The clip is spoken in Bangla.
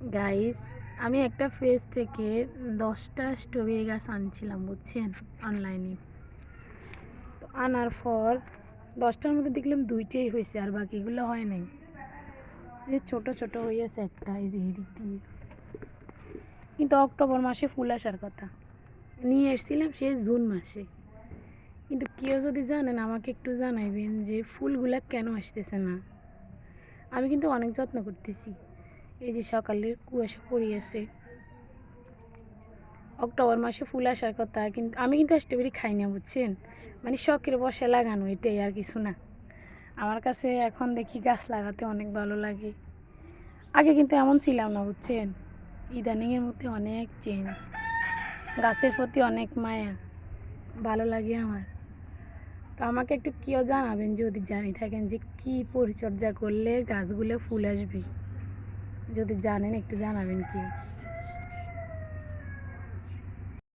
গাইস আমি একটা পেজ থেকে দশটা স্ট্রবেরি গাছ আনছিলাম, বুঝছেন? অনলাইনে তো আনার পর দশটার মধ্যে দেখলাম দুইটাই হয়েছে আর বাকিগুলো হয় নাই। এই ছোট ছোট হয়েছে একটা, এই যে দিয়ে। কিন্তু অক্টোবর মাসে ফুল আসার কথা। নিয়ে এসেছিলাম সে জুন মাসে। কিন্তু কেউ যদি জানেন, আমাকে একটু জানাইবেন যে ফুলগুলা কেন আসতেছে না। আমি কিন্তু অনেক যত্ন করতেছি। এই যে সকালের কুয়াশা পড়িয়েছে। অক্টোবর মাসে ফুল আসার কথা, কিন্তু আমি কিন্তু স্ট্রবেরি খাই না, বুঝছেন? মানে শখের বসে লাগানো, এটাই আর কিছু না। আমার কাছে এখন দেখি গাছ লাগাতে অনেক ভালো লাগে। আগে কিন্তু এমন ছিলাম না, বুঝছেন? ইদানিংয়ের মধ্যে অনেক চেঞ্জ গাছের প্রতি অনেক মায়া, ভালো লাগে আমার। তো আমাকে একটু কেউ জানাবেন, যদি জানি থাকেন যে কি পরিচর্যা করলে গাছগুলো ফুল আসবে। যদি জানেন একটু জানাবেন কি?